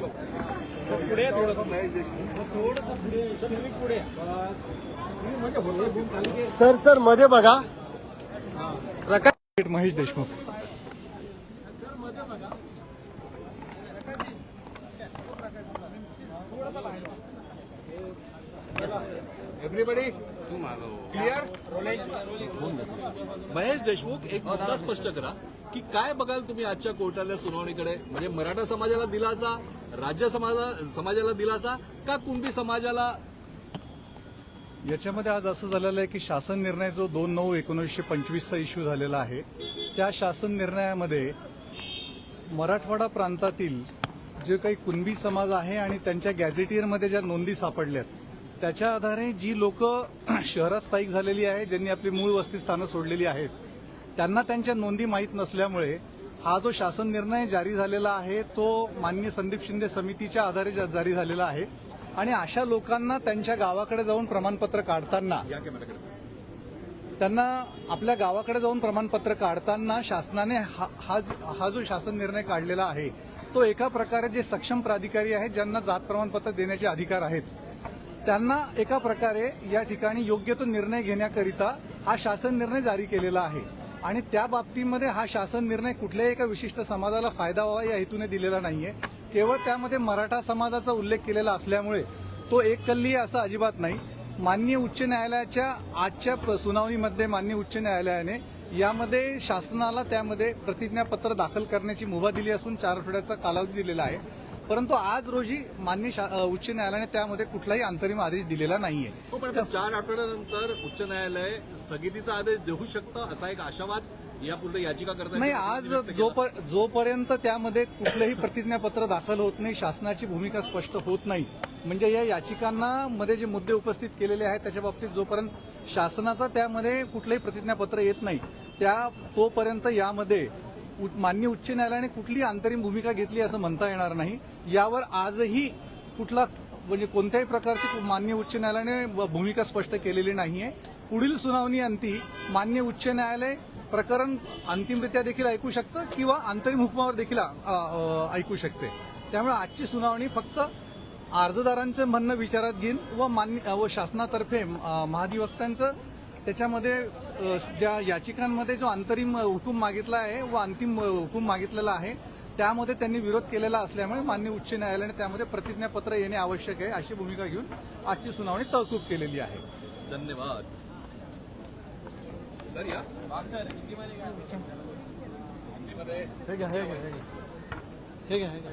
पुढे म्हणजे. सर सरमध्ये बघा. प्रकाश महेश देशमुख. एव्हरीबडी क्लिअर महेश देशमुख एक मुद्दा स्पष्ट करा की काय बघाल तुम्ही आजच्या कोर्टातल्या सुनावणीकडे? म्हणजे मराठा समाजाला दिलासा राज्य समाजा समाजाला दिलासा का कुणबी समाजाला? याच्यामध्ये आज असं झालेलं आहे की शासन निर्णय जो दोन नऊ एकोणीसशे पंचवीसचा इश्यू झालेला आहे त्या शासन निर्णयामध्ये मराठवाडा प्रांतातील जे काही कुणबी समाज आहे आणि त्यांच्या गॅझेटियरमध्ये ज्या नोंदी सापडल्यात त्याच्या आधारे जी लोक शहरात स्थायिक झालेली आहेत ज्यांनी आपली मूळ वस्तीस्थानं सोडलेली आहेत त्यांना त्यांच्या नोंदी माहीत नसल्यामुळे हा जो शासन निर्णय जारी झालेला आहे तो मान्य संदीप शिंदे समितीच्या आधारे जा- जारी झालेला आहे. आणि अशा लोकांना त्यांच्या गावाकडे जाऊन प्रमाणपत्र काढताना त्यांना आपल्या गावाकडे जाऊन प्रमाणपत्र काढताना शासनाने हा हा हा जो शासन निर्णय काढलेला आहे तो एका प्रकारे जे सक्षम प्राधिकारी आहेत ज्यांना जात प्रमाणपत्र देण्याचे अधिकार आहेत त्यांना एका प्रकारे या ठिकाणी योग्य तो निर्णय घेण्याकरिता हा शासन निर्णय जारी केलेला आहे. आणि त्या बाबतीमध्ये हा शासन निर्णय कुठल्याही एका विशिष्ट समाजाला फायदा व्हावा या हेतूने दिलेला नाहीये. केवळ त्यामध्ये मराठा समाजाचा उल्लेख केलेला असल्यामुळे तो एक कल्ली आहे असं अजिबात नाही. माननीय उच्च न्यायालयाच्या आजच्या प- सुनावणीमध्ये मान्य उच्च न्यायालयाने यामध्ये शासनाला त्यामध्ये प्रतिज्ञापत्र दाखल करण्याची मुभा दिली असून चार आठवड्याचा कालावधी दिलेला आहे. परंतु आज रोजी मान्य उच्च न्यायालयाने त्यामध्ये कुठलाही अंतरिम आदेश दिलेला नाहीये. हो पण चार आठवड्यानंतर उच्च न्यायालय स्थगितीचा आदेश देऊ शकतं असा एक आशावाद यापूर्वी याचिका करता नाही आज जोपर जोपर्यंत त्यामध्ये कुठलंही प्रतिज्ञापत्र दाखल होत नाही शासनाची भूमिका स्पष्ट होत नाही म्हणजे या याचिकांना मध्ये जे मुद्दे उपस्थित केलेले आहेत त्याच्या बाबतीत जोपर्यंत शासनाचा त्यामध्ये कुठलंही प्रतिज्ञापत्र येत नाही त्या तोपर्यंत यामध्ये मान्य उच्च न्यायालयाने कुठली अंतरिम भूमिका घेतली असं म्हणता येणार नाही. यावर आजही कुठला म्हणजे कोणत्याही प्रकारची मान्य उच्च न्यायालयाने व- भूमिका स्पष्ट केलेली नाहीये. पुढील सुनावणी अंती मान्य उच्च न्यायालय प्रकरण अंतिमरित्या देखील ऐकू शकतं किंवा अंतरिम हुकमावर देखील ऐकू शकते. त्यामुळे आजची सुनावणी फक्त अर्जदारांचं म्हणणं विचारात घेईन व मान्य व शासनातर्फे महाधिवक्त्यांचं त्याच्यामध्ये ज्या याचिकांमध्ये जो अंतरिम हुकूम मागितला आहे व अंतिम हुकूम मागितलेला आहे त्यामध्ये त्यांनी विरोध केलेला असल्यामुळे मान्य उच्च न्यायालयाने त्यामध्ये प्रतिज्ञापत्र येणे आवश्यक आहे अशी भूमिका घेऊन आजची सुनावणी तहकूब केलेली आहे. धन्यवाद. हे घ्या. हे घ्या हे घ्या.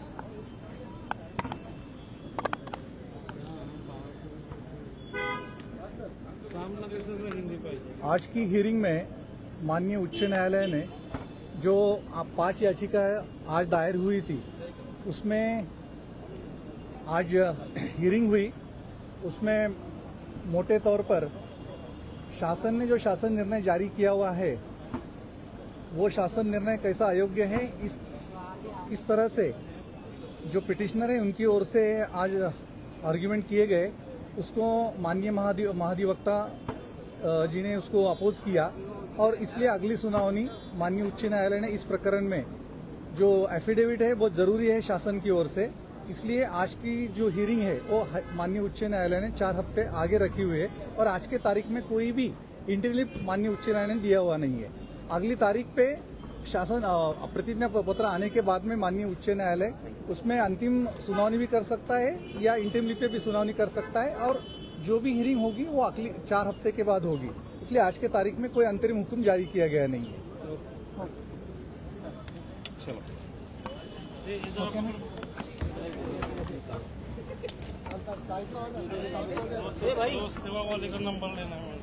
आज की हियरिंग में माननीय उच्च न्यायालय ने जो पाँच याचिका आज दायर हुई थी, उसमें आज हियरिंग हुई, उसमें मोटे तौर पर शासन ने जो शासन निर्णय जारी किया हुआ है, वो शासन निर्णय कैसा अयोग्य है, इस इस तरह से जो पिटिशनर है, उनकी ओर से आज आर्ग्यूमेंट किए गए उसको माननीय महाधि महाधिवक्ता जी ने उसको अपोज किया और इसलिए अगली सुनावनी माननीय उच्च न्यायालय ने इस प्रकरण में, जो एफिडेविट है, वो ज़रूरी है शासन की ओर से। इसलिए आज की जो हियरिंग है, वो माननीय उच्च न्यायालय ने चार हफ़्ते आगे रखी हुई है और आज के तारीख में कोई भी इंटरलिप माननीय उच्च न्यायालय ने दिया हुआ नहीं है। अगली तारीख पे शासन प्रतिज्ञा पत्र आने के बाद में माननीय उच्च न्यायालय उसमें अंतिम सुनावनी भी कर सकता है या इंटरलिप पे भी सुनावनी कर सकता है और जो भी हियरिंग होगी वो अगली चार हफ़्ते के बाद होगी। इसलिए आज के तारीख में कोई अंतरिम हुक्म जारी किया गया नहीं है। ए भाई। सेवा वाले का नंबर लेना है।